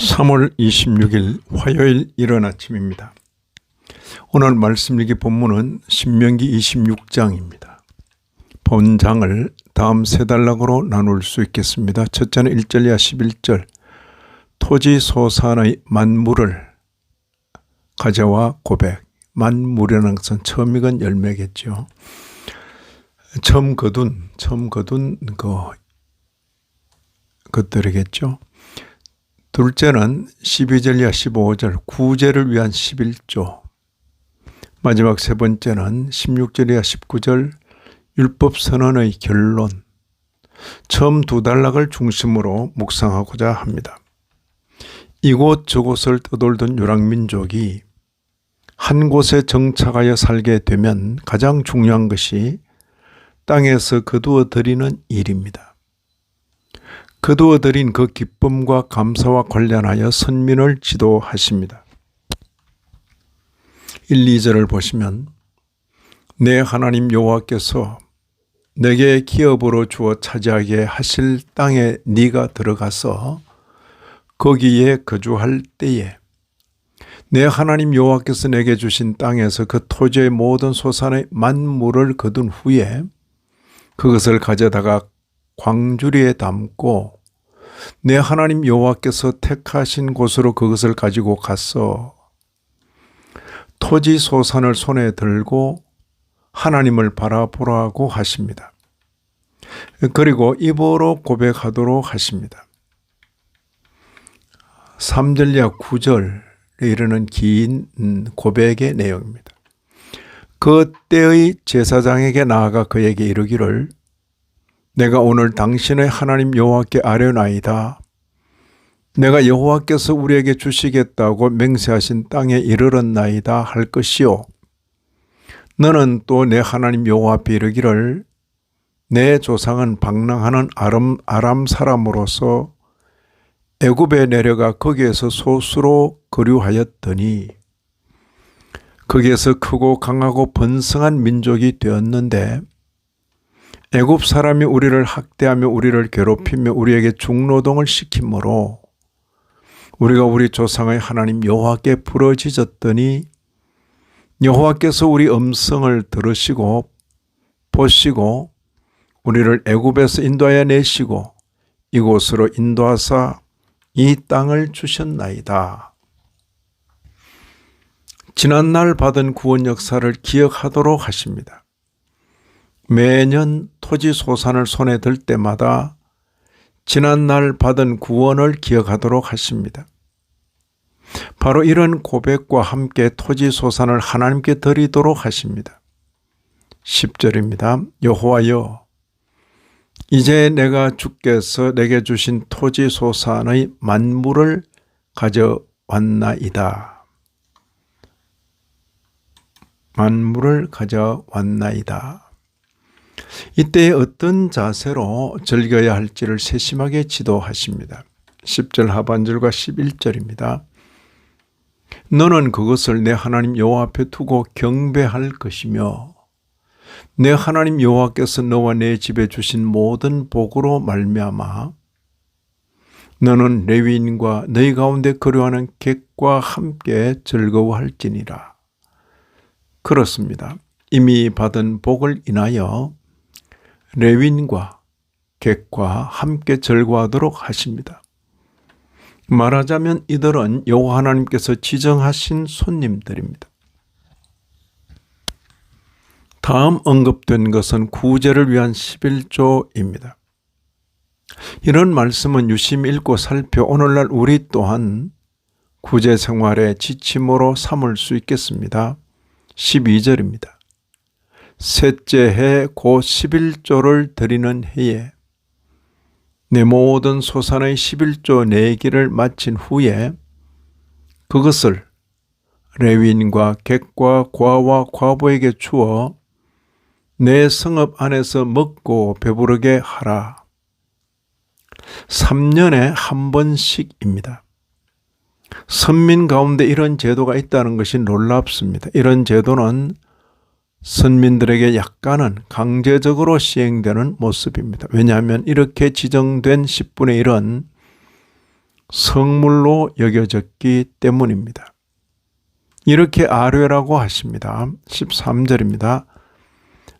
3월 26일 화요일 이른 아침입니다. 오늘 말씀 읽기 본문은 신명기 26장입니다. 본장을 다음 세 단락으로 나눌 수 있겠습니다. 첫째는 1절 이하 11절 토지 소산의 만물을 가져와 고백 만물이라는 것은 처음 익은 열매겠죠. 처음 거둔 처음 거둔 그 것들이겠죠. 둘째는 12절 이하 15절 구제를 위한 11조 마지막 세 번째는 16절 이하 19절 율법 선언의 결론 처음 두 단락을 중심으로 묵상하고자 합니다. 이곳 저곳을 떠돌던 유랑민족이 한 곳에 정착하여 살게 되면 가장 중요한 것이 땅에서 거두어 들이는 일입니다. 거두어들인 그 기쁨과 감사와 관련하여 선민을 지도하십니다. 1, 2절을 보시면 내 하나님 여호와께서 내게 기업으로 주어 차지하게 하실 땅에 네가 들어가서 거기에 거주할 때에 내 하나님 여호와께서 내게 주신 땅에서 그 토지의 모든 소산의 만물을 거둔 후에 그것을 가져다가 광주리에 담고 내 하나님 여호와께서 택하신 곳으로 그것을 가지고 갔어. 토지 소산을 손에 들고 하나님을 바라보라고 하십니다. 그리고 입으로 고백하도록 하십니다. 3절야 9절에 이르는 긴 고백의 내용입니다. 그 때의 제사장에게 나아가 그에게 이르기를 내가 오늘 당신의 하나님 여호와께 아뢰나이다. 내가 여호와께서 우리에게 주시겠다고 맹세하신 땅에 이르렀나이다 할 것이요. 너는 또 내 하나님 여호와 앞에 이르기를 내 조상은 방랑하는 아람, 아람 사람으로서 애굽에 내려가 거기에서 소수로 거류하였더니 거기에서 크고 강하고 번성한 민족이 되었는데 애굽 사람이 우리를 학대하며 우리를 괴롭히며 우리에게 중노동을 시키므로 우리가 우리 조상의 하나님 여호와께 부러지졌더니 여호와께서 우리 음성을 들으시고 보시고 우리를 애굽에서 인도하여 내시고 이곳으로 인도하사 이 땅을 주셨나이다. 지난날 받은 구원 역사를 기억하도록 하십니다. 매년 토지 소산을 손에 들 때마다 지난날 받은 구원을 기억하도록 하십니다. 바로 이런 고백과 함께 토지 소산을 하나님께 드리도록 하십니다. 10절입니다. 여호와여 이제 내가 주께서 내게 주신 토지 소산의 만물을 가져왔나이다. 만물을 가져왔나이다. 이때 어떤 자세로 즐겨야 할지를 세심하게 지도하십니다. 10절 하반절과 11절입니다. 너는 그것을 내 하나님 여호와 앞에 두고 경배할 것이며 내 하나님 여호와께서 너와 내 집에 주신 모든 복으로 말미암아 너는 레위인과 너희 가운데 거류하는 객과 함께 즐거워할지니라. 그렇습니다. 이미 받은 복을 인하여 레윈과 객과 함께 절거하도록 하십니다. 말하자면 이들은 여호와 하나님께서 지정하신 손님들입니다. 다음 언급된 것은 구제를 위한 11조입니다. 이런 말씀은 유심히 읽고 살펴 오늘날 우리 또한 구제 생활의 지침으로 삼을 수 있겠습니다. 12절입니다. 셋째 해 고 11조를 드리는 해에 내 모든 소산의 11조 내기를 마친 후에 그것을 레윈과 객과 과와 과부에게 주어 내 성읍 안에서 먹고 배부르게 하라. 3년에 한 번씩입니다. 선민 가운데 이런 제도가 있다는 것이 놀랍습니다. 이런 제도는 선민들에게 약간은 강제적으로 시행되는 모습입니다. 왜냐하면 이렇게 지정된 10분의 1은 성물로 여겨졌기 때문입니다. 이렇게 아뢰라고 하십니다. 13절입니다.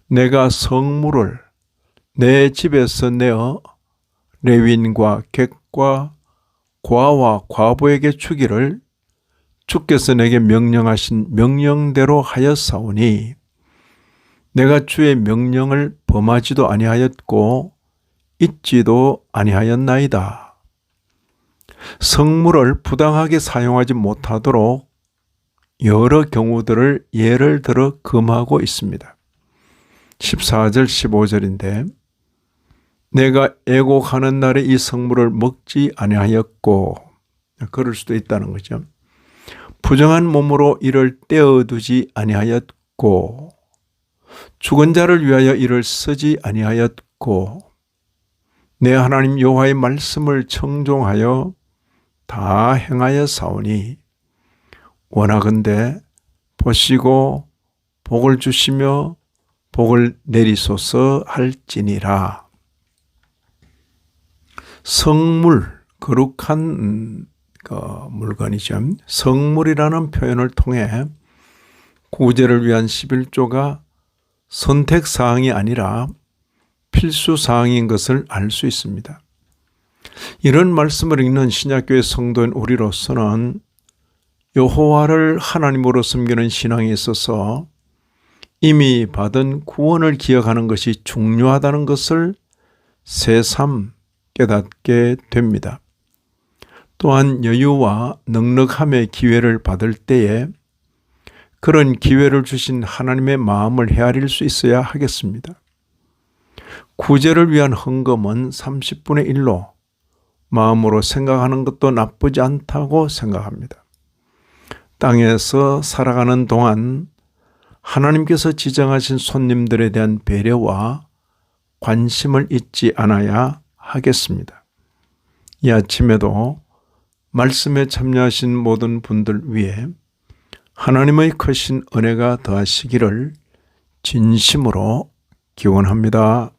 내가 성물을 내 집에서 내어 레윈과 객과 과와 과부에게 주기를 주께서 내게 명령하신 명령대로 하였사오니 내가 주의 명령을 범하지도 아니하였고 잊지도 아니하였나이다. 성물을 부당하게 사용하지 못하도록 여러 경우들을 예를 들어 금하고 있습니다. 14절 15절인데 내가 애곡하는 날에 이 성물을 먹지 아니하였고 그럴 수도 있다는 거죠. 부정한 몸으로 이를 떼어두지 아니하였고 죽은 자를 위하여 이를 쓰지 아니하였고 내 하나님 여호와의 말씀을 청종하여 다 행하여 사오니 원하건대 보시고 복을 주시며 복을 내리소서 할지니라. 성물, 거룩한 그 물건이죠. 성물이라는 표현을 통해 구제를 위한 11조가 선택 사항이 아니라 필수 사항인 것을 알 수 있습니다. 이런 말씀을 읽는 신약교회 성도인 우리로서는 여호와를 하나님으로 섬기는 신앙에 있어서 이미 받은 구원을 기억하는 것이 중요하다는 것을 새삼 깨닫게 됩니다. 또한 여유와 넉넉함의 기회를 받을 때에 그런 기회를 주신 하나님의 마음을 헤아릴 수 있어야 하겠습니다. 구제를 위한 헌금은 30분의 1로 마음으로 생각하는 것도 나쁘지 않다고 생각합니다. 땅에서 살아가는 동안 하나님께서 지정하신 손님들에 대한 배려와 관심을 잊지 않아야 하겠습니다. 이 아침에도 말씀에 참여하신 모든 분들 위해 하나님의 크신 은혜가 더하시기를 진심으로 기원합니다.